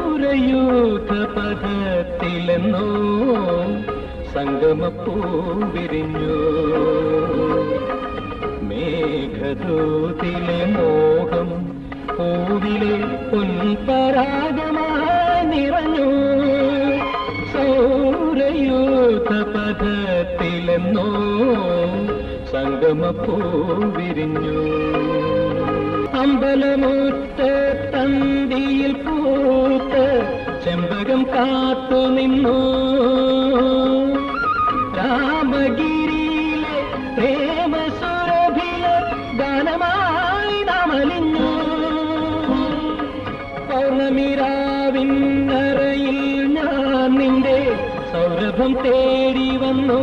സൗരയൂഥ പഥത്തിലെന്നോ സംഗമപ്പൂ വിരിഞ്ഞു മേഘദൂതിലെ മോഹം പൂവിലെ പൊൻപരാഗമായി നിറഞ്ഞു സൗരയൂഥ സംഗമപ്പൂ വിരിഞ്ഞു അമ്പലമുറ്റ തന്തിയിൽ പൂത്ത് ചെമ്പകം കാത്തു നിന്നു. രാമഗിരിയിലെ പ്രേമസുരഭിയ ഗാനമായി നമലിഞ്ഞു പൗർണമിരാവിന്നറയിൽ ഞാൻ നിന്റെ സൗരഭം തേടി വന്നു.